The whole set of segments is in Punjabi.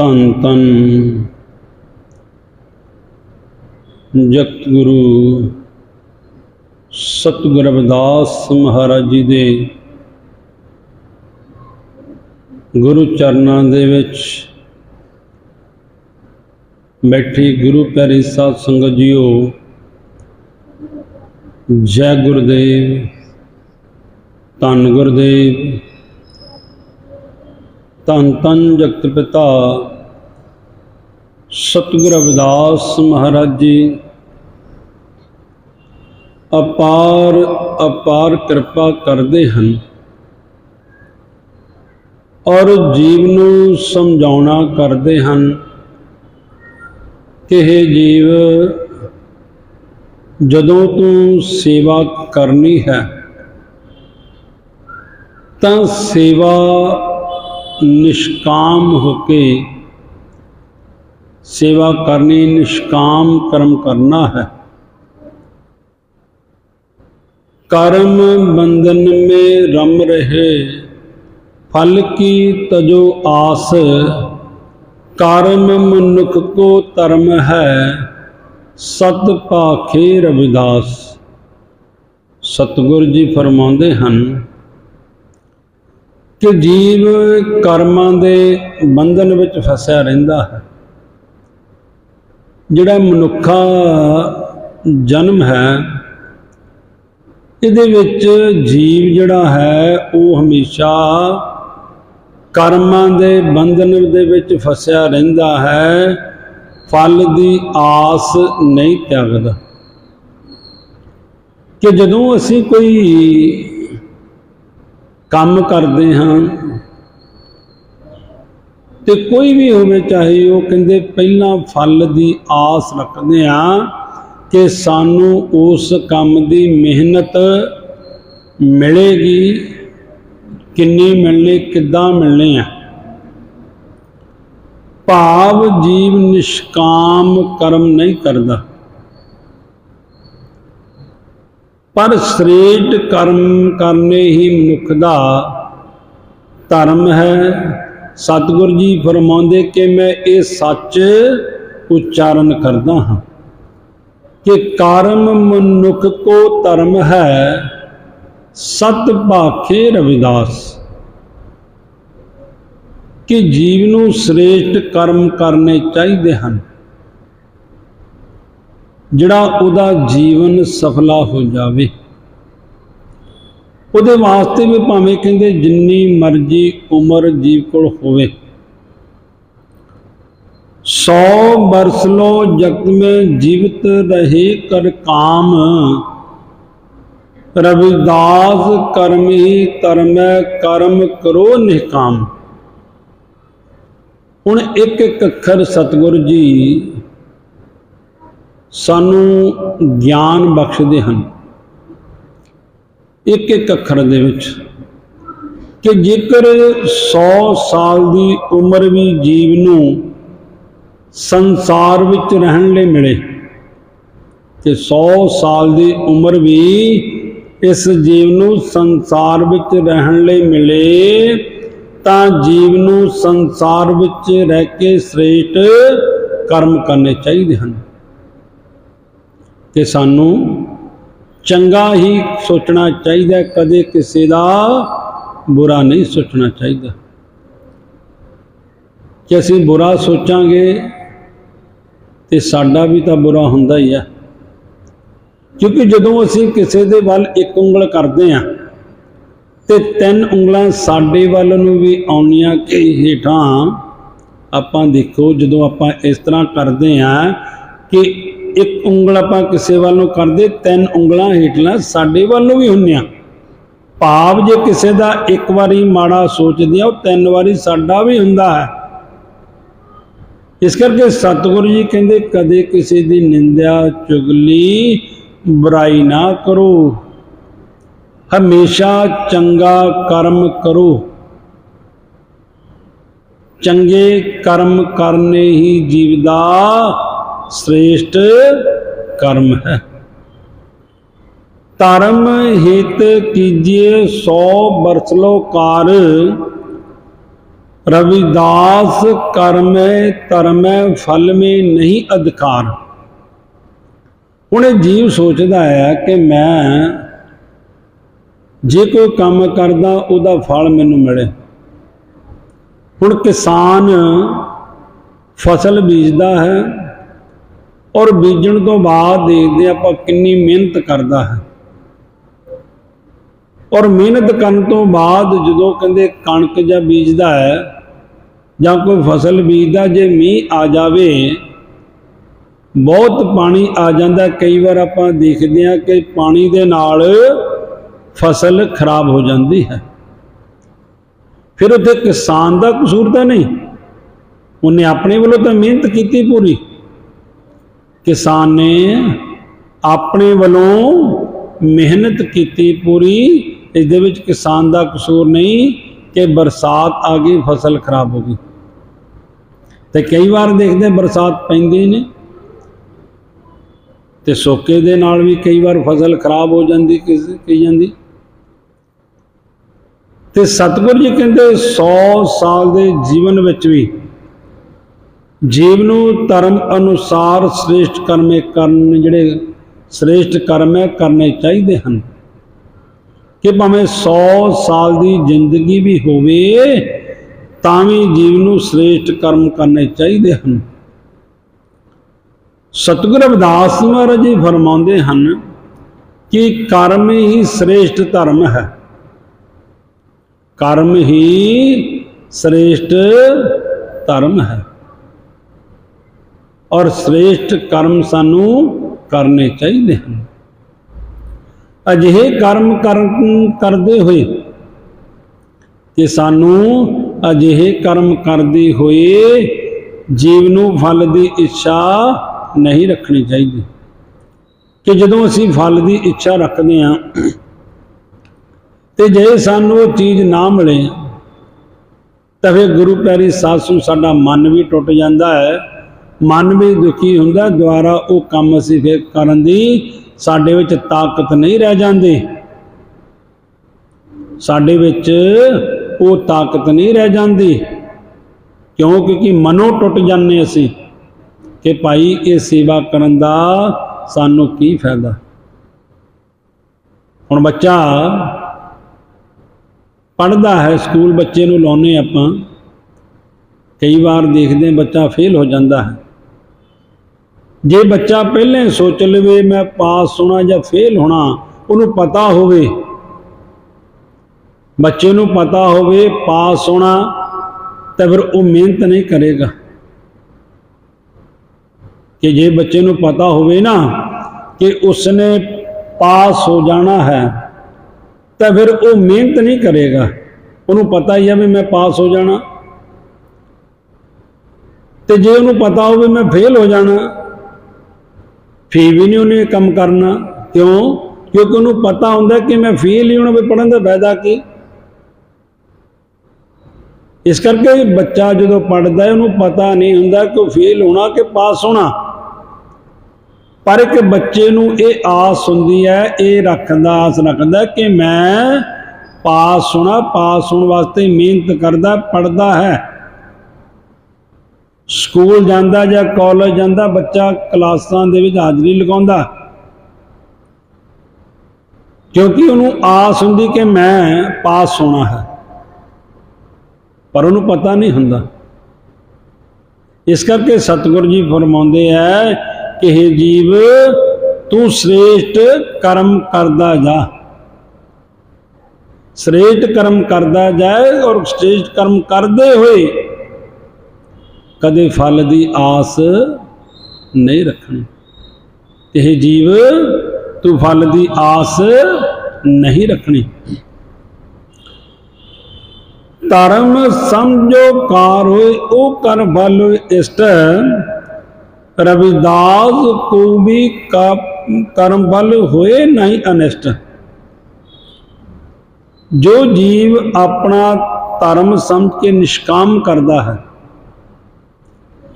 ਧੰਨ ਧੰਨ ਜਗਤ ਗੁਰੂ ਸਤਿਗੁਰ ਰਵਿਦਾਸ ਮਹਾਰਾਜ ਜੀ ਦੇ ਗੁਰੂ ਚਰਨਾਂ ਦੇ ਵਿੱਚ ਬੈਠੀ ਗੁਰੂ ਪਿਆਰੀ ਸਾਧ ਸੰਗਤ ਜੀਓ ਜੈ ਗੁਰਦੇਵ ਧੰਨ ਗੁਰਦੇਵ ਧੰਨ ਧੰਨ ਜਗਤ ਪਿਤਾ ਸਤਿਗੁਰ ਰਵਿਦਾਸ ਮਹਾਰਾਜ ਜੀ, ਅਪਾਰ ਅਪਾਰ ਕਿਰਪਾ ਕਰਦੇ ਹਨ। ਔਰ ਜੀਵ ਨੂੰ ਸਮਝਾਉਣਾ ਕਰਦੇ ਹਨ ਕਿ ਇਹ ਜੀਵ, ਜਦੋਂ ਤੂੰ ਸੇਵਾ ਕਰਨੀ ਹੈ, ਤਾਂ ਸੇਵਾ ਨਿਸ਼ਕਾਮ ਹੋ ਕੇ ਸੇਵਾ ਕਰਨੀ ਨਿਸ਼ਕਾਮ ਕਰਮ ਕਰਨਾ ਹੈ कर्म बंधन में रम रहे फल की तजो आस कर्म मनुख को धर्म है सत भाखे रविदास ਸਤਿਗੁਰ ਜੀ ਫਰਮਾਉਂਦੇ ਹਨ ਕਿ ਜੀਵ ਕਰਮਾਂ ਦੇ ਬੰਧਨ ਵਿੱਚ ਫਸਿਆ ਰਹਿੰਦਾ ਹੈ ਜਿਹੜਾ ਮਨੁੱਖਾ ਜਨਮ ਹੈ, ਇਹਦੇ ਵਿੱਚ ਜੀਵ ਜਿਹੜਾ ਹੈ, ਉਹ ਹਮੇਸ਼ਾ ਕਰਮਾਂ ਦੇ ਬੰਧਨ ਦੇ ਵਿੱਚ ਫਸਿਆ ਰਹਿੰਦਾ ਹੈ, ਫਲ ਦੀ ਆਸ ਨਹੀਂ ਤਿਆਗਦਾ। ਕਿ ਜਦੋਂ ਅਸੀਂ ਕੋਈ ਕੰਮ ਕਰਦੇ ਹਾਂ ਤੇ ਕੋਈ ਵੀ ਹੋਵੇ, ਚਾਹੇ ਉਹ ਕਹਿੰਦੇ ਪਹਿਲਾਂ ਫਲ ਦੀ ਆਸ ਰੱਖਦੇ ਆ ਕਿ ਸਾਨੂੰ ਉਸ ਕੰਮ ਦੀ ਮਿਹਨਤ ਮਿਲੇਗੀ, ਕਿੰਨੀ ਮਿਲਣੀ, ਕਿੱਦਾਂ ਮਿਲਣੀ ਆ ਭਾਵ ਜੀਵ ਨਿਸ਼ਕਾਮ ਕਰਮ ਨਹੀਂ ਕਰਦਾ। ਪਰ ਸ੍ਰੇਸ਼ਟ ਕਰਮ ਕਰਨੇ ਹੀ ਮਨੁੱਖ ਦਾ ਧਰਮ ਹੈ। ਸਤਿਗੁਰੂ ਜੀ ਫਰਮਾਉਂਦੇ ਕਿ ਮੈਂ ਇਹ ਸੱਚ ਉਚਾਰਨ ਕਰਦਾ ਹਾਂ ਕਿ ਕਰਮ ਮਨੁੱਖ ਕੋ ਧਰਮ ਹੈ, ਸਤ ਭਾਖੇ ਰਵਿਦਾਸ। ਕਿ ਜੀਵ ਨੂੰ ਸ੍ਰੇਸ਼ਟ ਕਰਮ ਕਰਨੇ ਚਾਹੀਦੇ ਹਨ, ਜਿਹੜਾ ਉਹਦਾ ਜੀਵਨ ਸਫਲਾ ਹੋ ਜਾਵੇ। ਉਹਦੇ ਵਾਸਤੇ ਵੀ ਭਾਵੇਂ ਕਹਿੰਦੇ ਜਿੰਨੀ ਮਰਜ਼ੀ ਉਮਰ ਜੀਵ ਕੋਲ ਹੋਵੇ। 100 ਬਰਸ ਲੋ ਜਗਤ ਮੇ ਜੀਵਤ ਰਹੇ ਕਰ ਕਾਮ। ਰਵਿਦਾਸ ਕਰਮ ਹੀ ਕਰਮ ਕਰਮ ਕਰੋ ਨਿਹਕਾਮ ਹੁਣ ਇੱਕ ਇੱਕ ਅੱਖਰ ਸਤਗੁਰ ਜੀ ਸਾਨੂੰ ਗਿਆਨ ਬਖਸ਼ਦੇ ਹਨ। ਇੱਕ ਇੱਕ ਅੱਖਰ ਦੇ ਵਿੱਚ। ਕਿ ਜੇਕਰ 100 ਸਾਲ ਦੀ ਉਮਰ ਵੀ ਜੀਵ ਨੂੰ ਸੰਸਾਰ ਵਿੱਚ ਰਹਿਣ ਲਈ ਮਿਲੇ, ਤੇ 100 ਸਾਲ ਦੀ ਉਮਰ ਵੀ ਇਸ ਜੀਵ ਨੂੰ ਸੰਸਾਰ ਵਿੱਚ ਰਹਿਣ ਲਈ ਮਿਲੇ, ਤਾਂ ਜੀਵ ਨੂੰ ਸੰਸਾਰ ਵਿੱਚ ਰਹਿ ਕੇ ਸ੍ਰੇਸ਼ਟ ਕਰਮ ਕਰਨੇ ਚਾਹੀਦੇ ਹਨ। ਤੇ ਸਾਨੂੰ ਚੰਗਾ ਹੀ ਸੋਚਣਾ ਚਾਹੀਦਾ, ਕਦੇ ਕਿਸੇ ਦਾ ਬੁਰਾ ਨਹੀਂ ਸੋਚਣਾ ਚਾਹੀਦਾ। ਕਿ ਅਸੀਂ ਬੁਰਾ ਸੋਚਾਂਗੇ ਤੇ ਸਾਡਾ ਵੀ ਤਾਂ ਬੁਰਾ ਹੁੰਦਾ ਹੀ ਆ। ਕਿਉਂਕਿ ਜਦੋਂ ਅਸੀਂ ਕਿਸੇ ਦੇ ਵੱਲ ਇੱਕ ਉਂਗਲ ਕਰਦੇ ਆ ਤੇ ਤਿੰਨ ਉਂਗਲਾਂ ਸਾਡੇ ਵੱਲ ਨੂੰ ਵੀ ਆਉਣੀਆਂ ਕਿ ਹੇਠਾਂ, ਆਪਾਂ ਦੇਖੋ ਜਦੋਂ ਆਪਾਂ ਇਸ ਤਰ੍ਹਾਂ ਕਰਦੇ ਆ ਕਿ ਇੱਕ ਉਂਗਲ ਆਪਾਂ ਕਿਸੇ ਵੱਲ ਨੂੰ ਕਰਦੇ, ਤਿੰਨ ਉਂਗਲਾਂ ਹੇਠਲਾਂ ਸਾਡੇ ਵੱਲ ਨੂੰ ਵੀ ਹੁੰਦੀਆਂ। ਭਾਵ ਜੇ ਕਿਸੇ ਦਾ ਇੱਕ ਵਾਰੀ ਮਾੜਾ ਸੋਚਦੇ ਆ, ਉਹ ਤਿੰਨ ਵਾਰੀ ਸਾਡਾ ਵੀ ਹੁੰਦਾ ਹੈ। ਇਸ ਕਰਕੇ ਸਤਿਗੁਰੂ ਜੀ ਕਹਿੰਦੇ, ਕਦੇ ਕਿਸੇ ਦੀ ਨਿੰਦਿਆ ਚੁਗਲੀ ਬੁਰਾਈ ਨਾ ਕਰੋ। ਹਮੇਸ਼ਾ ਚੰਗਾ ਕਰਮ ਕਰੋ। ਚੰਗੇ ਕਰਮ ਕਰਨੇ ਹੀ ਜੀਵ ਦਾ ਸ੍ਰੇਸ਼ਟ ਕਰਮ ਹੈ ਧਰਮ ਹਿਤ ਕੀਜੀਏ 100 ਬਰਸ ਲੋ ਕਾਰ रविदास कर्म ਧਰਮ ਫਲ ਮੇ ਨਹੀਂ ਅਧਿਕਾਰ ਹੁਣ ਇਹ ਜੀਵ ਸੋਚਦਾ ਹੈ ਕਿ ਮੈਂ ਜੇ ਕੋਈ ਕੰਮ ਕਰਦਾ ਉਹਦਾ ਫਲ ਮੈਨੂੰ ਮਿਲੇ ਹੁਣ ਕਿਸਾਨ ਫਸਲ ਬੀਜਦਾ ਹੈ ਔਰ ਬੀਜਣ ਤੋਂ ਬਾਅਦ ਦੇਖਦੇ ਆਪਾਂ ਕਿੰਨੀ ਮਿਹਨਤ ਕਰਦਾ ਹੈ। ਔਰ ਮਿਹਨਤ ਕਰਨ ਤੋਂ ਬਾਅਦ ਜਦੋਂ ਕਹਿੰਦੇ ਕਣਕ ਜਾਂ ਬੀਜਦਾ ਹੈ ਜਾਂ ਕੋਈ ਫਸਲ ਬੀਜਦਾ, ਜੇ ਮੀਂਹ ਆ ਜਾਵੇ, ਬਹੁਤ ਪਾਣੀ ਆ ਜਾਂਦਾ। ਕਈ ਵਾਰ ਆਪਾਂ ਦੇਖਦੇ ਹਾਂ ਕਿ ਪਾਣੀ ਦੇ ਨਾਲ ਫਸਲ ਖਰਾਬ ਹੋ ਜਾਂਦੀ ਹੈ। ਫਿਰ ਉੱਥੇ ਕਿਸਾਨ ਦਾ ਕਸੂਰ ਤਾਂ ਨਹੀਂ। ਉਹਨੇ ਆਪਣੇ ਵੱਲੋਂ ਤਾਂ ਮਿਹਨਤ ਕੀਤੀ ਪੂਰੀ। ਕਿਸਾਨ ਨੇ ਆਪਣੇ ਵੱਲੋਂ ਮਿਹਨਤ ਕੀਤੀ ਪੂਰੀ ਇਸ ਦੇ ਵਿੱਚ ਕਿਸਾਨ ਦਾ ਕਸੂਰ ਨਹੀਂ ਕਿ ਬਰਸਾਤ ਆ ਗਈ, ਫਸਲ ਖਰਾਬ ਹੋ ਗਈ। ਤੇ ਕਈ ਵਾਰ ਦੇਖਦੇ ਬਰਸਾਤ ਪੈਂਦੀ ਨੇ ਤੇ ਸੋਕੇ ਦੇ ਨਾਲ ਵੀ ਕਈ ਵਾਰ ਫਸਲ ਖਰਾਬ ਹੋ ਜਾਂਦੀ, ਕਿਸ ਕਹੀ ਜਾਂਦੀ। ਤੇ ਸਤਿਗੁਰ ਜੀ ਕਹਿੰਦੇ 100 ਸਾਲ ਦੇ ਜੀਵਨ ਵਿੱਚ ਵੀ ਜੀਵ ਨੂੰ ਧਰਮ ਅਨੁਸਾਰ ਸ੍ਰੇਸ਼ਟ ਕਰਮੇ ਕਰਨ, ਜਿਹੜੇ ਸ੍ਰੇਸ਼ਟ ਕਰਮ ਹੈ ਕਰਨੇ ਚਾਹੀਦੇ ਹਨ। ਕਿ ਭਾਵੇਂ 100 ਸਾਲ ਦੀ ਜ਼ਿੰਦਗੀ ਵੀ ਹੋਵੇ, ਤਾਂ ਵੀ ਜੀਵ ਨੂੰ ਸ੍ਰੇਸ਼ਟ ਕਰਮ ਕਰਨੇ ਚਾਹੀਦੇ ਹਨ। ਸਤਿਗੁਰ ਅਵਦਾਸ ਮਹਾਰਾਜ ਜੀ ਫਰਮਾਉਂਦੇ ਹਨ ਕਿ ਕਰਮ ਹੀ ਸ੍ਰੇਸ਼ਟ ਧਰਮ ਹੈ। ਕਰਮ ਹੀ ਸ੍ਰੇਸ਼ਟ ਧਰਮ ਹੈ। ਔਰ ਸ੍ਰੇਸ਼ਟ ਕਰਮ ਸਾਨੂੰ ਕਰਨੇ ਚਾਹੀਦੇ ਹਨ। ਅਜਿਹੇ ਕਰਮ ਕਰਨ ਕਰਦੇ ਹੋਏ ਤੇ ਸਾਨੂੰ ਅਜਿਹੇ ਕਰਮ ਕਰਦੇ ਹੋਏ ਜੀਵ ਨੂੰ ਫਲ ਦੀ ਇੱਛਾ ਨਹੀਂ ਰੱਖਣੀ ਚਾਹੀਦੀ। ਕਿ ਜਦੋਂ ਅਸੀਂ ਫਲ ਦੀ ਇੱਛਾ ਰੱਖਦੇ ਹਾਂ ਤੇ ਜੇ ਸਾਨੂੰ ਉਹ ਚੀਜ਼ ਨਾ ਮਿਲੇ, ਤਾਂ ਫਿਰ ਗੁਰੂ ਪਿਆਰੀ ਸਾਸੂ ਸਾਡਾ ਮਨ ਵੀ ਟੁੱਟ ਜਾਂਦਾ ਹੈ ਮਨ ਵੀ ਦੁਖੀ ਹੁੰਦਾ, ਦੁਆਰਾ ਉਹ ਕੰਮ ਅਸੀਂ ਫਿਰ ਕਰਨ ਦੀ ਸਾਡੇ ਵਿੱਚ ਤਾਕਤ ਨਹੀਂ ਰਹਿ ਜਾਂਦੀ। ਸਾਡੇ ਵਿੱਚ ਉਹ ਤਾਕਤ ਨਹੀਂ ਰਹਿ ਜਾਂਦੀ ਕਿਉਂ ਕਿਉਂਕਿ ਮਨੋਂ ਟੁੱਟ ਜਾਂਦੇ ਅਸੀਂ ਕਿ ਭਾਈ ਇਹ ਸੇਵਾ ਕਰਨ ਦਾ ਸਾਨੂੰ ਕੀ ਫਾਇਦਾ। ਹੁਣ ਬੱਚਾ ਪੜਦਾ ਹੈ, ਸਕੂਲ ਬੱਚੇ ਨੂੰ ਲਾਉਨੇ ਆਪਾਂ, ਕਈ ਵਾਰ ਦੇਖਦੇ ਬੱਚਾ ਫੇਲ ਹੋ ਜਾਂਦਾ ਹੈ। ਜੇ ਬੱਚਾ ਪਹਿਲੇ ਸੋਚ ਲਵੇ, ਮੈਂ ਪਾਸ ਹੋਣਾ ਜਾਂ ਫੇਲ ਹੋਣਾ, ਉਹਨੂੰ ਪਤਾ ਹੋਵੇ। ਬੱਚੇ ਨੂੰ ਪਤਾ ਹੋਵੇ, ਪਾਸ ਹੋਣਾ, ਤਾਂ ਫਿਰ ਉਹ ਮਿਹਨਤ ਨਹੀਂ ਕਰੇਗਾ। ਕਿ ਜੇ ਬੱਚੇ ਨੂੰ ਪਤਾ ਹੋਵੇ ਨਾ ਕਿ ਉਸਨੇ ਪਾਸ ਹੋ ਜਾਣਾ ਹੈ, ਤਾਂ ਫਿਰ ਉਹ ਮਿਹਨਤ ਨਹੀਂ ਕਰੇਗਾ। ਉਹਨੂੰ ਪਤਾ ਹੀ ਹੈ ਵੀ ਮੈਂ ਪਾਸ ਹੋ ਜਾਣਾ। ਤੇ ਜੇ ਉਹਨੂੰ ਪਤਾ ਹੋਵੇ, ਮੈਂ ਫੇਲ ਹੋ ਜਾਣਾ ਫੀ ਵੀ ਨਹੀਂ ਉਹਨੇ ਕੰਮ ਕਰਨਾ। ਕਿਉਂ? ਕਿਉਂਕਿ ਉਹਨੂੰ ਪਤਾ ਹੁੰਦਾ ਕਿ ਮੈਂ ਫੇਲ ਹੀ ਹੋਣਾ ਵੀ ਪੜਨ ਦਾ ਫਾਇਦਾ ਕੀ? ਇਸ ਕਰਕੇ ਬੱਚਾ ਜਦੋਂ ਪੜਦਾ ਹੈ, ਉਹਨੂੰ ਪਤਾ ਨਹੀਂ ਹੁੰਦਾ ਕਿ ਉਹ ਫੇਲ ਹੋਣਾ ਕਿ ਪਾਸ ਹੋਣਾ। ਪਰ ਇੱਕ ਬੱਚੇ ਨੂੰ ਇਹ ਆਸ ਹੁੰਦੀ ਹੈ, ਇਹ ਰੱਖਦਾ, ਆਸ ਰੱਖਦਾ ਕਿ ਮੈਂ ਪਾਸ ਹੋਣਾ, ਪਾਸ ਹੋਣ ਵਾਸਤੇ ਮਿਹਨਤ ਕਰਦਾ ਪੜਦਾ ਹੈ। ਸਕੂਲ ਜਾਂਦਾ ਜਾਂ ਕਾਲਜ ਜਾਂਦਾ, ਬੱਚਾ ਕਲਾਸਾਂ ਦੇ ਵਿੱਚ ਹਾਜ਼ਰੀ ਲਗਾਉਂਦਾ। ਕਿਉਂਕਿ ਉਹਨੂੰ ਆਸ ਹੁੰਦੀ ਕਿ ਮੈਂ ਪਾਸ ਹੋਣਾ ਹੈ। ਪਰ ਉਹਨੂੰ ਪਤਾ ਨਹੀਂ ਹੁੰਦਾ। ਇਸ ਕਰਕੇ ਸਤਿਗੁਰੂ ਜੀ ਫਰਮਾਉਂਦੇ ਐ ਕਿ हे ਜੀਵ, ਤੂੰ ਸ੍ਰੇਸ਼ਟ ਕਰਮ ਕਰਦਾ ਜਾ। ਸ੍ਰੇਸ਼ਟ ਕਰਮ ਕਰਦਾ ਜਾਏ ਔਰ ਸ੍ਰੇਸ਼ਟ ਕਰਮ ਕਰਦੇ ਹੋਏ ਕਦੇ ਫਲ ਦੀ ਆਸ ਨਹੀਂ ਰੱਖਣੀ। ਇਹ ਜੀਵ ਤੂੰ ਫਲ ਦੀ ਆਸ ਨਹੀਂ ਰੱਖਣੀ। ਧਰਮ ਸਮਝੋ ਕਾਰ ਹੋਏ, ਉਹ ਕਰ ਬਲ ਇਸ਼ਟ ਰਵਿਦਾਸ ਕੋ ਵੀ ਕਰਮ ਬਲ ਹੋਏ ਨਹੀਂ ਅਨਿਸ਼ਟ। ਜੋ ਜੀਵ ਆਪਣਾ ਧਰਮ ਸਮਝ ਕੇ ਨਿਸ਼ਕਾਮ ਕਰਦਾ ਹੈ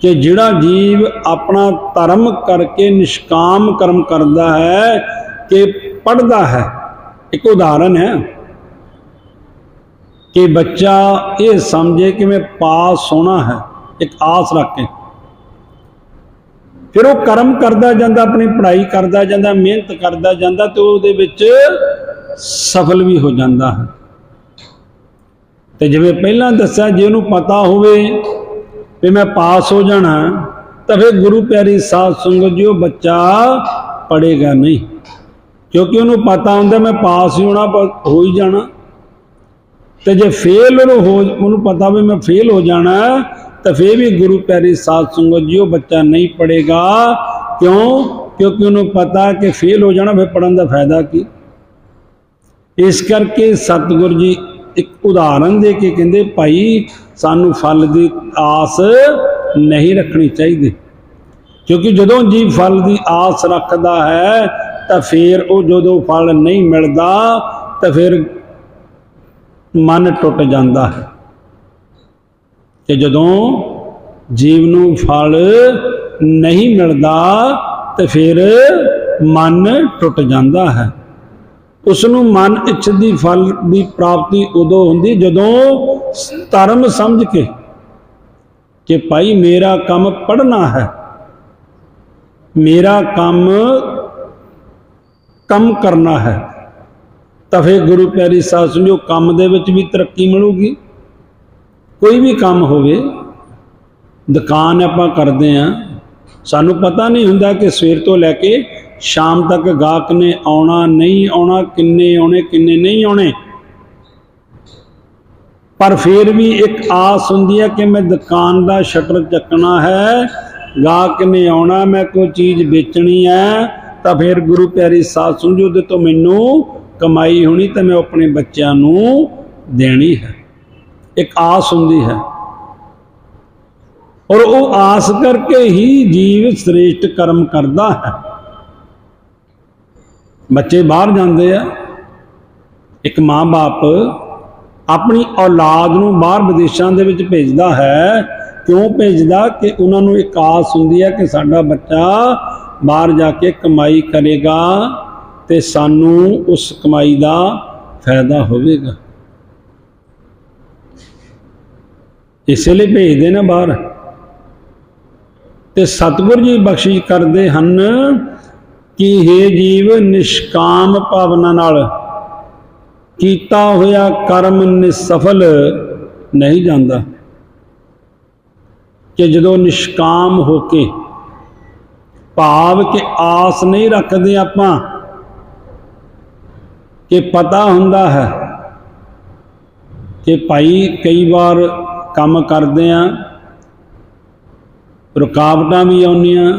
ਕਿ ਜਿਹੜਾ ਜੀਵ ਆਪਣਾ ਧਰਮ ਕਰਕੇ ਨਿਸ਼ਕਾਮ ਕਰਮ ਕਰਦਾ ਹੈ ਕਿ ਪੜਦਾ ਹੈ। ਇੱਕ ਉਦਾਹਰਨ ਹੈ ਕਿ ਬੱਚਾ ਇਹ ਸਮਝੇ ਕਿ ਮੈਂ ਪਾਸ ਹੋਣਾ ਹੈ, ਇੱਕ ਆਸ ਰੱਖ ਕੇ। ਫਿਰ ਉਹ ਕਰਮ ਕਰਦਾ ਜਾਂਦਾ, ਆਪਣੀ ਪੜ੍ਹਾਈ ਕਰਦਾ ਜਾਂਦਾ, ਮਿਹਨਤ ਕਰਦਾ ਜਾਂਦਾ ਤੇ ਉਹਦੇ ਵਿੱਚ ਸਫਲ ਵੀ ਹੋ ਜਾਂਦਾ ਹੈ। ਤੇ ਜਿਵੇਂ ਪਹਿਲਾਂ ਦੱਸਿਆ, ਜੇ ਉਹਨੂੰ ਪਤਾ ਹੋਵੇ ਵੀ ਮੈਂ ਪਾਸ ਹੋ ਜਾਣਾ, ਤਾਂ ਫਿਰ ਗੁਰੂ ਪਿਆਰੀ ਸਾਧ ਸੰਗਤ ਜੀ ਉਹ ਬੱਚਾ ਪੜੇਗਾ ਨਹੀਂ। ਕਿਉਂਕਿ ਉਹਨੂੰ ਪਤਾ ਹੁੰਦਾ ਮੈਂ ਪਾਸ ਹੀ ਹੋਣਾ, ਹੋ ਹੀ ਜਾਣਾ। ਤੇ ਜੇ ਫੇਲ ਉਹਨੂੰ ਹੋ, ਉਹਨੂੰ ਪਤਾ ਵੀ ਮੈਂ ਫੇਲ ਹੋ ਜਾਣਾ, ਤਾਂ ਫੇਰ ਵੀ ਗੁਰੂ ਪਿਆਰੀ ਸਾਧ ਸੰਗਤ ਜੀ ਉਹ ਬੱਚਾ ਨਹੀਂ ਪੜੇਗਾ। ਕਿਉਂ? ਕਿਉਂਕਿ ਉਹਨੂੰ ਪਤਾ ਕਿ ਫੇਲ ਹੋ ਜਾਣਾ, ਫਿਰ ਪੜਨ ਦਾ ਫਾਇਦਾ ਕੀ? ਇਸ ਕਰਕੇ ਸਤਿਗੁਰ ਜੀ ਇੱਕ ਉਦਾਹਰਨ ਦੇ ਕੇ ਕਹਿੰਦੇ, ਭਾਈ, ਸਾਨੂੰ ਫਲ ਦੀ ਆਸ ਨਹੀਂ ਰੱਖਣੀ ਚਾਹੀਦੀ। ਕਿਉਂਕਿ ਜਦੋਂ ਜੀ ਫਲ ਦੀ ਆਸ ਰੱਖਦਾ ਹੈ, ਤਾਂ ਫਿਰ ਉਹ ਜਦੋਂ ਫਲ ਨਹੀਂ ਮਿਲਦਾ, ਤਾਂ ਫਿਰ ਮਨ ਟੁੱਟ ਜਾਂਦਾ ਹੈ। ਤੇ ਜਦੋਂ ਜੀਵ ਨੂੰ ਫਲ ਨਹੀਂ ਮਿਲਦਾ, ਤੇ ਫਿਰ ਮਨ ਟੁੱਟ ਜਾਂਦਾ ਹੈ। ਉਸ ਨੂੰ ਮਨ ਇੱਛਦੀ ਫਲ ਦੀ ਪ੍ਰਾਪਤੀ ਉਦੋਂ ਹੁੰਦੀ ਜਦੋਂ ਧਰਮ ਸਮਝ ਕੇ ਕਿ ਭਾਈ ਮੇਰਾ ਕੰਮ ਪੜਨਾ ਹੈ। ਮੇਰਾ ਕੰਮ ਕੰਮ ਕਰਨਾ ਹੈ। ਤਾਂ ਫਿਰ ਗੁਰੂ ਪਿਆਰੀ ਸਾਧ ਸੰਗੋ ਕੰਮ ਦੇ ਵਿੱਚ ਵੀ ਤਰੱਕੀ ਮਿਲੂਗੀ। ਕੋਈ ਵੀ ਕੰਮ ਹੋਵੇ, ਦੁਕਾਨ ਆਪਾਂ ਕਰਦੇ ਆ ਸਾਨੂੰ ਪਤਾ ਨਹੀਂ ਹੁੰਦਾ ਕਿ ਸਵੇਰ ਤੋਂ ਲੈ ਕੇ ਸ਼ਾਮ ਤੱਕ ਗਾਹਕ ਨੇ ਆਉਣਾ, ਨਹੀਂ ਆਉਣਾ, ਕਿੰਨੇ ਆਉਣੇ, ਕਿੰਨੇ ਨਹੀਂ ਆਉਣੇ। ਪਰ ਫਿਰ ਵੀ ਇੱਕ ਆਸ ਹੁੰਦੀ ਹੈ ਕਿ ਮੈਂ ਦੁਕਾਨ ਦਾ ਸ਼ਟਰ ਚੱਕਣਾ ਹੈ, ਗਾਹਕ ਨੇ ਆਉਣਾ, ਮੈਂ ਕੋਈ ਚੀਜ਼ ਵੇਚਣੀ ਹੈ, ਤਾਂ ਫਿਰ ਗੁਰੂ ਪਿਆਰੀ ਸਾਧ ਸਮਝੋ ਦੇ ਤੋਂ ਮੈਨੂੰ ਕਮਾਈ ਹੋਣੀ ਤਾਂ ਮੈਂ ਆਪਣੇ ਬੱਚਿਆਂ ਨੂੰ ਦੇਣੀ ਹੈ। ਇੱਕ ਆਸ ਹੁੰਦੀ ਹੈ। ਔਰ ਉਹ ਆਸ ਕਰਕੇ ਹੀ ਜੀਵ ਸ੍ਰੇਸ਼ਟ ਕਰਮ ਕਰਦਾ ਹੈ। ਬੱਚੇ ਬਾਹਰ ਜਾਂਦੇ ਆ, ਇੱਕ ਮਾਂ-ਬਾਪ ਆਪਣੀ ਔਲਾਦ ਨੂੰ ਬਾਹਰ ਵਿਦੇਸ਼ਾਂ ਦੇ ਵਿੱਚ ਭੇਜਦਾ ਹੈ, ਕਿਉਂ ਭੇਜਦਾ? ਕਿ ਉਹਨਾਂ ਨੂੰ ਇੱਕ ਆਸ ਹੁੰਦੀ ਹੈ ਕਿ ਸਾਡਾ ਬੱਚਾ ਬਾਹਰ ਜਾ ਕੇ ਕਮਾਈ ਕਰੇਗਾ ਤੇ ਸਾਨੂੰ ਉਸ ਕਮਾਈ ਦਾ ਫਾਇਦਾ ਹੋਵੇਗਾ। ਇਸੇ ਲਈ ਭੇਜਦੇ ਨਾ ਬਾਹਰ। ਤੇ ਸਤਿਗੁਰ ਜੀ ਬਖਸ਼ਿਸ਼ ਕਰਦੇ ਹਨ ਕਿ हे ਜੀਵ ਨਿਸ਼ਕਾਮ ਭਾਵਨਾ ਨਾਲ ਕੀਤਾ ਹੋਇਆ ਕਰਮ ਨਿਸਫਲ ਨਹੀਂ ਜਾਂਦਾ। ਕਿ ਜਦੋਂ ਨਿਸ਼ਕਾਮ ਹੋ ਕੇ ਭਾਵ ਕਿ ਆਸ ਨਹੀਂ ਰੱਖਦੇ ਆਪਾਂ, ਕਿ ਪਤਾ ਹੁੰਦਾ ਹੈ ਕਿ ਭਾਈ ਕਈ ਵਾਰ ਕੰਮ ਕਰਦੇ ਆ, ਰੁਕਾਵਟਾਂ ਵੀ ਆਉਂਦੀਆਂ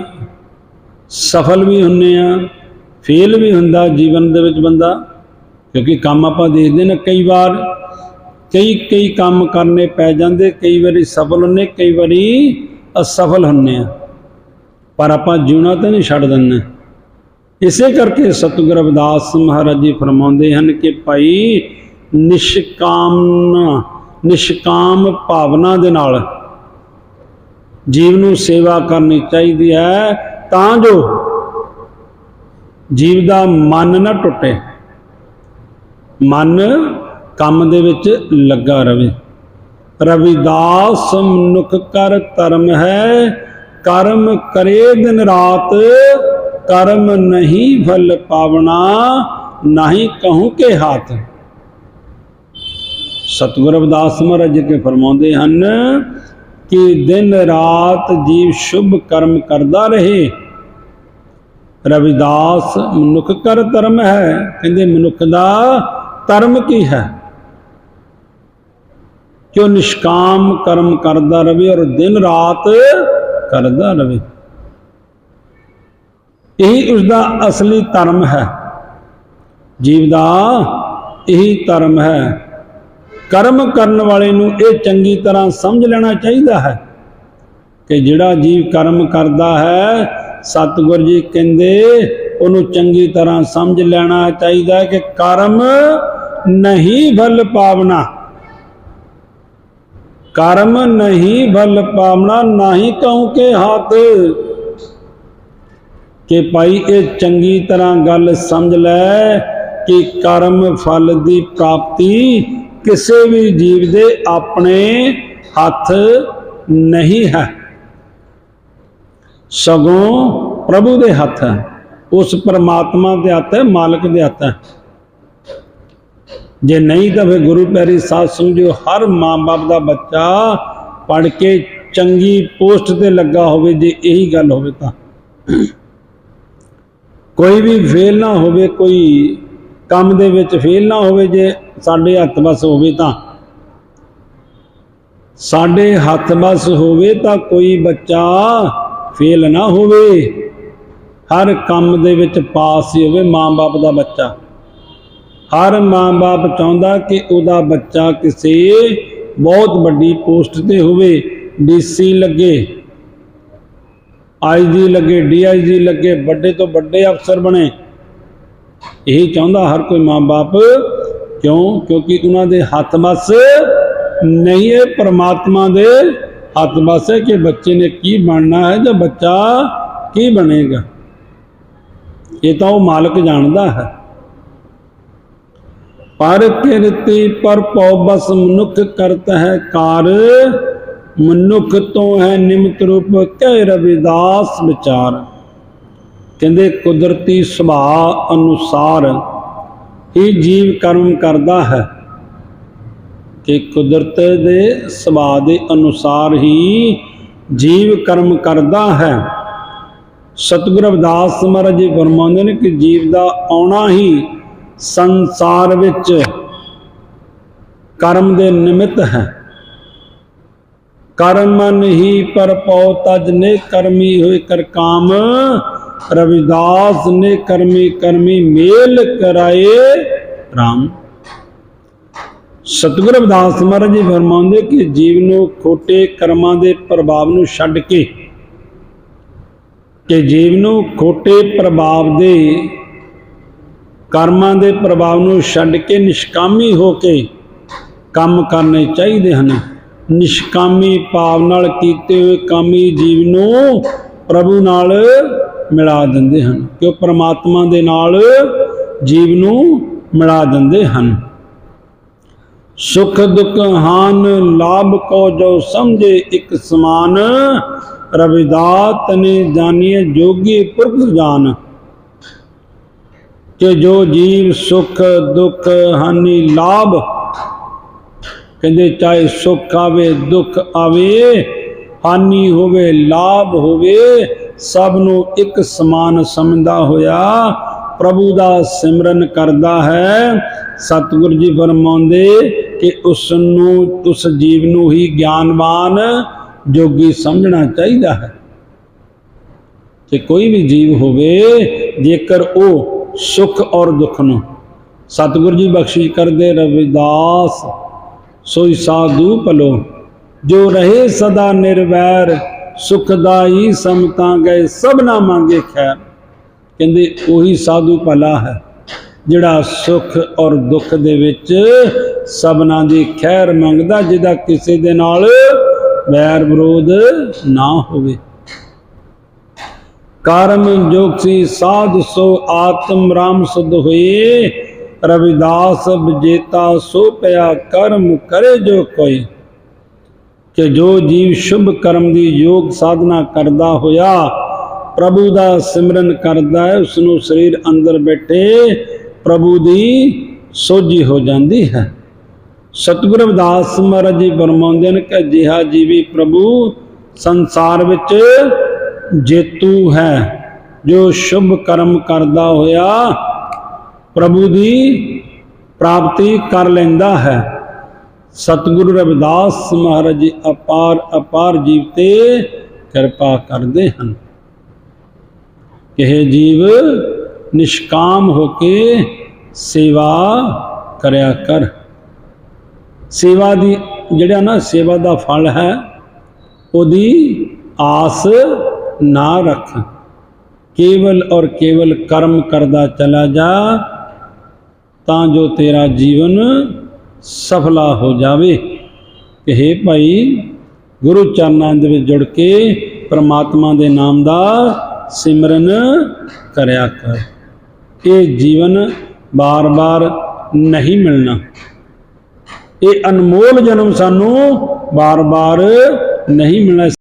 ਸਫਲ ਵੀ ਹੁੰਨੇ ਆ, ਫੇਲ ਵੀ ਹੁੰਦਾ ਜੀਵਨ ਦੇ ਵਿੱਚ ਬੰਦਾ, ਕਿਉਂਕਿ ਕੰਮ ਆਪਾਂ ਦੇਖਦੇ ਨੇ ਕਈ ਵਾਰ, ਕਈ ਕਈ ਕੰਮ ਕਰਨੇ ਪੈ ਜਾਂਦੇ, ਕਈ ਵਾਰੀ ਸਫਲ ਹੁੰਨੇ, ਕਈ ਵਾਰੀ ਅਸਫਲ ਹੁੰਨੇ ਆ। ਪਰ ਆਪਾਂ ਜਿਉਣਾ ਤਾਂ ਨਹੀਂ ਛੱਡ ਦਿੰਦੇ ਇਸੇ ਕਰਕੇ ਸਤਿਗੁਰ ਰਵਿਦਾਸ ਮਹਾਰਾਜ ਜੀ ਫਰਮਾਉਂਦੇ ਹਨ ਕਿ ਭਾਈ ਨਿਸ਼ਕਾਮ ਨਿਸ਼ਕਾਮ ਭਾਵਨਾ ਦੇ ਨਾਲ ਜੀਵ ਨੂੰ ਸੇਵਾ ਕਰਨੀ ਚਾਹੀਦੀ ਹੈ ਤਾਂ ਜੋ ਜੀਵ ਦਾ ਮਨ ਨਾ ਟੁੱਟੇ। ਮਨ ਕੰਮ ਦੇ ਵਿੱਚ ਲੱਗਾ ਰਵੇ। ਰਵਿਦਾਸ ਮਨੁੱਖ ਕਰ ਧਰਮ ਹੈ, ਕਰਮ ਕਰੇ ਦਿਨ ਰਾਤ, ਕਰਮ ਨਹੀਂ ਫਲ ਪਾਵਣਾ, ਨਹੀਂ ਕਹੂੰ ਕੇ ਹਾਥ। ਸਤਿਗੁਰ ਅਵਦਾਸ ਮਹਾਰਾਜ ਜੀ ਕੇ ਫਰਮਾਉਂਦੇ ਹਨ ਕਿ ਦਿਨ ਰਾਤ ਜੀਵ ਸ਼ੁਭ ਕਰਮ ਕਰਦਾ ਰਹੇ। ਰਵਿਦਾਸ ਮਨੁੱਖ ਕਰ ਧਰਮ ਹੈ, ਕਹਿੰਦੇ ਮਨੁੱਖ ਦਾ ਧਰਮ ਕੀ ਹੈ? ਕਿ ਉਹ ਨਿਸ਼ਕਾਮ ਕਰਮ ਕਰਦਾ ਰਵੇ ਔਰ ਦਿਨ ਰਾਤ ਕਰਦਾ ਰਵੇ? ਇਹੀ ਉਸ ਦਾ ਅਸਲੀ ਧਰਮ ਹੈ। ਜੀਵ ਦਾ ਇਹੀ ਧਰਮ ਹੈ। ਕਰਮ ਕਰਨ ਵਾਲੇ ਨੂੰ ਇਹ ਚੰਗੀ ਤਰ੍ਹਾਂ ਸਮਝ ਲੈਣਾ ਚਾਹੀਦਾ ਹੈ ਕਿ ਜਿਹੜਾ ਜੀਵ ਕਰਮ ਕਰਦਾ ਹੈ, ਸਤਿਗੁਰ ਜੀ ਕਹਿੰਦੇ ਉਹਨੂੰ ਚੰਗੀ ਤਰ੍ਹਾਂ ਸਮਝ ਲੈਣਾ ਚਾਹੀਦਾ ਹੈ ਕਿ ਕਰਮ ਨਹੀਂ ਭਲ ਪਾਵਨਾ ਕਰਮ ਨਹੀਂ ਭਲ ਪਾਵਨਾ ਨਹੀਂ ਕਹੂੰ ਕੇ ਹੱਥ। ਕਿ ਭਾਈ ਇਹ ਚੰਗੀ ਤਰ੍ਹਾਂ ਗੱਲ ਸਮਝ ਲੈ ਕਿ ਕਰਮ ਫਲ ਦੀ ਪ੍ਰਾਪਤੀ ਕਿਸੇ ਵੀ ਜੀਵ ਦੇ ਆਪਣੇ ਹੱਥ ਨਹੀਂ ਹੈ। ਸਗੋਂ ਪ੍ਰਭੂ ਦੇ ਹੱਥ ਹੈ, ਉਸ ਪਰਮਾਤਮਾ ਦੇ ਹੱਥ ਹੈ, ਮਾਲਕ ਦੇ ਹੱਥ ਹੈ। ਜੇ ਨਹੀਂ ਤਾਂ ਫਿਰ ਗੁਰੂ ਪਿਆਰੀ ਸਾਧ ਸੰਗਤ ਹਰ ਮਾਂ-ਬਾਪ ਦਾ ਬੱਚਾ ਪੜ ਕੇ ਚੰਗੀ ਪੋਸਟ ਤੇ ਲੱਗਾ ਹੋਵੇ, ਜੇ ਇਹੀ ਗੱਲ ਹੋਵੇ ਤਾਂ। ਕੋਈ ਵੀ ਫੇਲ ਨਾ ਹੋਵੇ, ਕੋਈ ਕੰਮ ਦੇ ਵਿੱਚ ਫੇਲ ਨਾ ਹੋਵੇ, ਜੇ ਸਾਡੇ ਹੱਥ ਬਸ ਹੋਵੇ ਤਾਂ। ਸਾਡੇ ਹੱਥ ਬਸ ਹੋਵੇ ਤਾਂ ਕੋਈ ਬੱਚਾ ਫੇਲ ਨਾ ਹੋਵੇ। ਹਰ ਕੰਮ ਦੇ ਵਿੱਚ ਪਾਸ ਹੀ ਹੋਵੇ ਮਾਂ-ਬਾਪ ਦਾ ਬੱਚਾ। ਹਰ ਮਾਂ-ਬਾਪ ਚਾਹੁੰਦਾ ਕਿ ਉਹਦਾ ਬੱਚਾ ਕਿਸੇ ਬਹੁਤ ਵੱਡੀ ਪੋਸਟ ਤੇ ਹੋਵੇ। ਡੀਸੀ ਲੱਗੇ ਆਈਜੀ ਲੱਗੇ ਡੀਆਈਜੀ ਲੱਗੇ, ਵੱਡੇ ਤੋਂ ਵੱਡੇ ਅਫਸਰ ਬਣੇ। ਇਹ ਚਾਹੁੰਦਾ ਹਰ ਕੋਈ ਮਾਂ-ਬਾਪ ਕਿਉਂ? ਕਿਉਂਕਿ ਉਹਨਾਂ ਦੇ ਹੱਥ ਬਸ ਨਹੀਂ ਹੈ, ਪ੍ਰਮਾਤਮਾ ਦੇ ਹੱਥ ਬਸ ਹੈ ਕਿ ਬੱਚੇ ਨੇ ਕੀ ਬਣਨਾ ਹੈ ਜਾਂ ਬੱਚਾ ਕੀ ਬਣੇਗਾ। ਇਹ ਤਾਂ ਉਹ ਮਾਲਕ ਜਾਣਦਾ ਹੈ। ਪਰ ਕਿਰਤੀ ਪਰ ਪਉ ਬਸ ਮਨੁੱਖ ਕਰਤ ਹੈ ਕਾਰ, ਮਨੁੱਖ ਤੋਂ ਹੈ ਨਿਮਤ ਰੂਪ ਕਹਿ ਰਵਿਦਾਸ ਵਿਚਾਰ। ਕਹਿੰਦੇ ਕੁਦਰਤੀ ਸੁਭਾਅ ਅਨੁਸਾਰ ਹੀ ਜੀਵ ਕਰਮ ਕਰਦਾ ਹੈ ਕਿ ਕੁਦਰਤ ਦੇ ਸੁਭਾਅ ਦੇ ਅਨੁਸਾਰ ਹੀ ਜੀਵ ਕਰਮ ਕਰਦਾ ਹੈ। ਸਤਿਗੁਰ ਰਵਿਦਾਸ ਮਹਾਰਾਜ ਜੀ ਫਰਮਾਉਂਦੇ ਨੇ ਕਿ ਜੀਵ ਦਾ ਆਉਣਾ ਹੀ ਸੰਸਾਰ ਵਿੱਚ ਕਰਮ ਦੇ ਨਿਮਿਤ ਹੈ। ਕਰਮਨ ਹੀ ਪਰ ਪਉ ਤਜ ਨੇ ਕਰਮੀ ਹੋਏ ਕਰ ਕਾਮ ਰਵਿਦਾਸ ਨੇ ਕਰਮੀ ਕਰਮੀ ਮੇਲ ਕਰਾਏ। RAM ਸਤਿਗੁਰ ਰਵਿਦਾਸ ਮਹਾਰਾਜ ਜੀ ਫਰਮਾਉਂਦੇ ਕਿ ਜੀਵ ਨੂੰ ਖੋਟੇ ਕਰਮਾਂ ਦੇ ਪ੍ਰਭਾਵ ਨੂੰ ਛੱਡ ਕੇ, ਕਿ ਜੀਵ ਨੂੰ ਖੋਟੇ ਪ੍ਰਭਾਵ ਦੇ ਕਰਮਾਂ ਦੇ ਪ੍ਰਭਾਵ ਨੂੰ ਛੱਡ ਕੇ ਨਿਸ਼ਕਾਮੀ ਹੋ ਕੇ ਕੰਮ ਕਰਨੇ ਚਾਹੀਦੇ ਹਨ। ਨਿਸ਼ਕਾਮੀ ਭਾਵ ਨਾਲ ਕੀਤੇ ਹੋਏ ਕਾਮੀ ਜੀਵ ਨੂੰ ਪ੍ਰਭੂ ਨਾਲ ਮਿਲਾ ਦਿੰਦੇ ਹਨ ਕਿ ਉਹ ਪ੍ਰਮਾਤਮਾ ਦੇ ਨਾਲ ਜੀਵ ਨੂੰ ਮਿਲਾ ਦਿੰਦੇ ਹਨ। ਸੁਖ ਦੁਖ ਹਾਨ ਲਾਭ ਕੋ ਜੋ ਸਮਝੇ ਇੱਕ ਸਮਾਨ, ਰਵਿਦਾਤ ਨੇ ਜਾਣੀਏ ਜੋਗੀ ਪੁਰਖ ਜਾਨ। ਕਿ ਜੋ ਜੀਵ ਸੁਖ ਦੁਖ ਹਾਨੀ ਲਾਭ, ਕਹਿੰਦੇ ਚਾਹੇ ਸੁਖ ਆਵੇ, ਦੁੱਖ ਆਵੇ, ਹਾਨੀ ਹੋਵੇ, ਲਾਭ ਹੋਵੇ ਸਭ ਨੂੰ ਇੱਕ ਸਮਾਨ ਸਮਝਦਾ ਹੋਇਆ ਪ੍ਰਭੂ ਦਾ ਸਿਮਰਨ ਕਰਦਾ ਹੈ। ਸਤਿਗੁਰ ਜੀ ਫਰਮਾਉਂਦੇ ਕਿ ਉਸ ਨੂੰ ਉਸ ਜੀਵ ਨੂੰ ਹੀ ਗਿਆਨਵਾਨ ਜੋਗੀ ਸਮਝਣਾ ਚਾਹੀਦਾ ਹੈ। ਕਿ ਕੋਈ ਵੀ ਜੀਵ ਹੋਵੇ, ਜੇਕਰ ਉਹ ਸੁਖ ਔਰ ਦੁੱਖ ਨੂੰ ਸਤਿਗੁਰ ਜੀ ਬਖਸ਼ਿਸ਼ ਕਰਦੇ, ਰਵਿਦਾਸ, ਸੋਈ ਸਾਧੂ ਭਲੋ, ਜੋ ਰਹੇ ਸਦਾ ਨਿਰਵੈਰ ਸੁਖਦਾਈ ਸਮਤਾ ਗਏ ਸਭ ਨਾ ਮੰਗੇ ਖੈਰ ਕਹਿੰਦੇ, ਉਹੀ ਸਾਧੂ ਭਲਾ ਹੈ, ਜਿਹੜਾ ਸੁਖ ਔਰ ਦੁੱਖ ਦੇ ਵਿੱਚ ਸਭਨਾ ਦੀ ਖੈਰ ਮੰਗਦਾ, ਜਿਹਦਾ ਕਿਸੇ ਦੇ ਨਾਲ ਵੈਰ ਵਿਰੋਧ ਨਾ ਹੋਵੇ। ਕਰਮ ਜੋਗਸੀ ਸਾਧ ਸੋ ਆਤਮ ਰਾਮ ਸੁਧ ਹੋਏ, ਰਵਿਦਾਸ ਵਿਜੇਤਾ ਸੋ ਪਿਆ, ਕਰਮ ਕਰੇ ਜੋ ਕੋਈ। ਕਿ ਜੋ ਜੀਵ ਸ਼ੁਭ ਕਰਮ ਦੀ ਯੋਗ ਸਾਧਨਾ ਕਰਦਾ ਹੋਇਆ, ਪ੍ਰਭੂ ਦਾ ਸਿਮਰਨ ਕਰਦਾ ਹੈ ਉਸ ਨੂੰ ਸਰੀਰ ਅੰਦਰ ਬੈਠੇ ਪ੍ਰਭੂ ਦੀ ਸੋਝੀ ਹੋ ਜਾਂਦੀ ਹੈ। ਸਤਿਗੁਰ ਅਵਦਾਸ ਮਹਾਰਾਜ ਜੀ ਫਰਮਾਉਂਦੇ ਨੇ ਕਿ ਜਿਹਾ ਜੀਵੀ ਪ੍ਰਭੂ ਸੰਸਾਰ ਵਿੱਚ ਜੇਤੂ ਹੈ, ਜੋ ਸ਼ੁਭ ਕਰਮ ਕਰਦਾ ਹੋਇਆ ਪ੍ਰਭੂ ਦੀ ਪ੍ਰਾਪਤੀ ਕਰ ਲੈਂਦਾ ਹੈ। ਸਤਿਗੁਰੂ ਰਵਿਦਾਸ ਮਹਾਰਾਜ ਜੀ ਅਪਾਰ ਅਪਾਰ ਜੀਵ ਤੇ ਕਿਰਪਾ ਕਰਦੇ ਹਨ। ਇਹ ਜੀਵ ਨਿਸ਼ਕਾਮ ਹੋ ਕੇ ਸੇਵਾ ਕਰਿਆ ਕਰ। ਸੇਵਾ ਦੀ ਜਿਹੜਾ ਨਾ ਸੇਵਾ ਦਾ ਫਲ ਹੈ, ਉਹਦੀ ਆਸ ਨਾ ਰੱਖ। ਕੇਵਲ ਔਰ ਕੇਵਲ ਕਰਮ ਕਰਦਾ ਚਲਾ ਜਾ, ਤਾਂ ਜੋ ਤੇਰਾ ਜੀਵਨ ਸਫਲਾ ਹੋ ਜਾਵੇ। ਕਿ ਹੈ ਭਾਈ, ਗੁਰੂ ਚਰਨਾਂ ਦੇ ਵਿੱਚ ਜੁੜ ਕੇ ਪ੍ਰਮਾਤਮਾ ਦੇ ਨਾਮ ਦਾ ਸਿਮਰਨ ਕਰਿਆ ਕਰ। ਇਹ ਜੀਵਨ ਬਾਰ-ਬਾਰ ਨਹੀਂ ਮਿਲਣਾ। ਇਹ ਅਨਮੋਲ ਜਨਮ ਸਾਨੂੰ ਬਾਰ-ਬਾਰ ਨਹੀਂ ਮਿਲਣਾ।